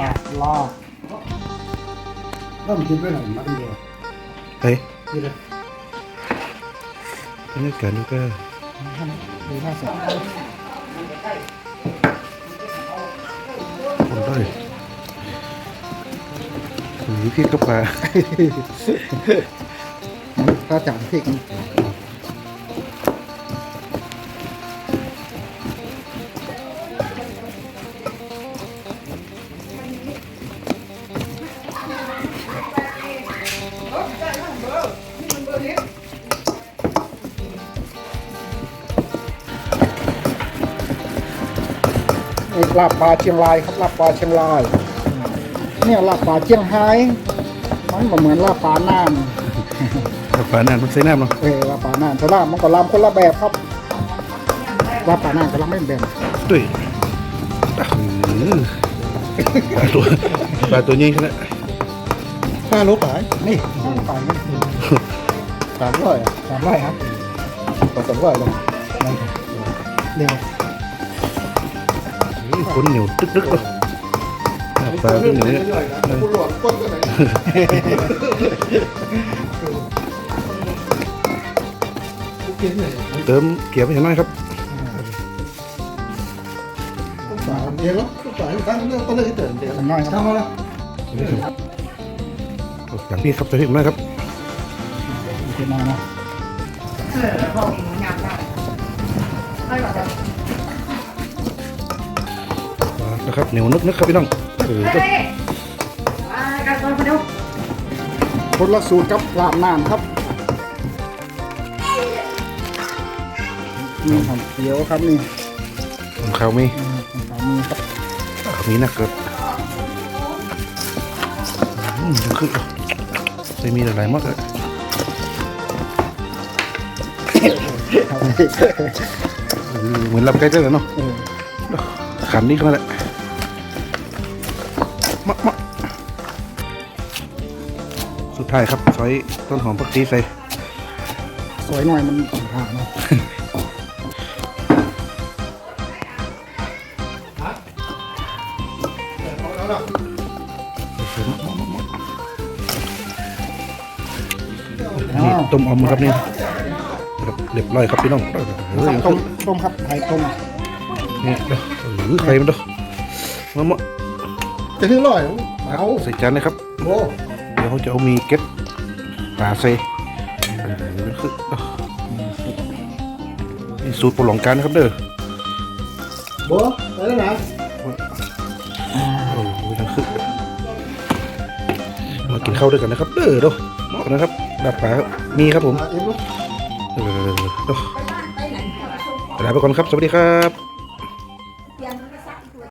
ลาบลาบก็มันคิดไว้หน่อยมาตั้งเดียวเฮ้ยนี่เลยนี่เกิดนี่ก็ดูหน้าเสร็จคนได้หรือพี่กระปลาถ้าจานพริกนี่ ลาบปลาเชียงรายครับลาบปลาเชียงราย เนี่ยลาบปลาเชียงไฮ้มันก็เหมือนลาบปลาน่านกระปลานั่นมันใส่น้ำเนาะเออลาบปลาน่านแต่ละมันก็ลำคนละแบบครับลาบปลาน่านก็ลำไม่เหมือนแบบด้วยอะหือปลาตัวปลาตัวใหญ่ขนาดห้าโลขายนี่ขายสามร้อยสามร้อยครับต่อสามร้อยเลยนั่นเร็ว นี้คนเหนียวตึกๆเลยปลาตัวเหนียวเนี่ยเติมเกี๊ยวไปเห็นไหมครับเดียวสายตั้งเรื่องต้นเรื่องที่เติมเดียวน้อยครับทำมาแล้วอย่างพี่ครับเติมเห็นไหมครับเดี๋ยวน้อยนะเออพอกินยำได้ไม่หรอก นะครับเหนียวนึกๆครับพี่น้องเออเฮ้ยมากันก่อนมาดูคนละสูตรครับลาบนานครับนี่หอมเขียวครับนี่ของเขามีของสามีครับเขามีนะเกิดอืมคือไม่มีอะไรมากเลยเหมือนลำไก่เจ้าเลยเนาะขันนี่ก็แหละ มะมะสุดท้ายครับซอยต้นหอมผักชีใส่สวยหน่อยมันต่างหากเนาะนี่ต้มอมครับนี่ครับเรียบร้อยครับพี่น้องเออต้มต้มครับไข่ต้มนี่เด้อเออไข่มันเด้อมะมะ จะถึงร้อยเอาใส่จานเลยครับ โอ้เดี๋ยวเขาจะเอามีเก็ตปลาใส่เออคือนี่สูตรโปรหลองการนะครับเด้อโบไปแล้วนะโอ้โหนั่นคือมากินข้าวด้วยกันนะครับ เด้อเด้อเหมาะนะครับดับปลาครับมีครับผมเอ็มลูกเออเด้อลาไปก่อนครับ สวัสดีครับ